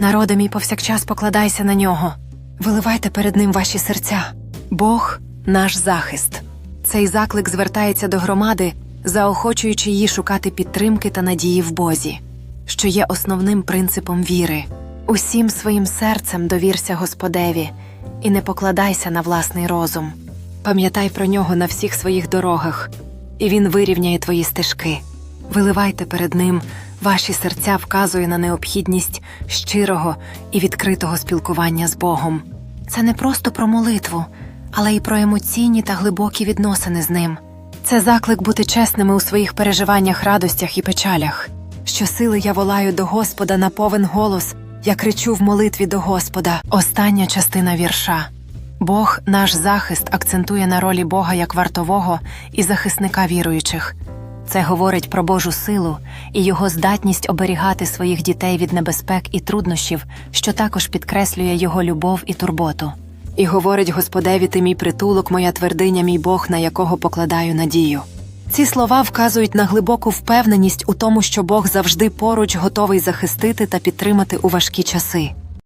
Народи мій повсякчас покладайся на нього. Виливайте перед ним ваші серця. Бог наш захист. Цей заклик звертається до громади, заохочуючи її шукати підтримки та надії в Бозі, що є основним принципом віри. Усім своїм серцем довірся Господеві і не покладайся на власний розум. Пам'ятай про нього на всіх своїх дорогах, і він вирівняє твої стежки. Виливайте перед ним, ваші серця вказує на необхідність щирого і відкритого спілкування з Богом. Це не просто про молитву, але й про емоційні та глибокі відносини з ним. Це заклик бути чесними у своїх переживаннях, радостях і печалях. Щосили я волаю до Господа на повен голос, я кричу в молитві до Господа. Остання частина вірша. Бог, наш захист, акцентує на ролі Бога як вартового і захисника віруючих. Це говорить про Божу силу і його здатність оберігати своїх дітей від небезпек і труднощів, що також підкреслює його любов і турботу. І говорить Господеві ти мій притулок, моя твердиня, мій Бог, на якого покладаю надію. Ці слова вказують на глибоку впевненість у тому, що Бог завжди поруч готовий захистити та підтримати у важкі часи.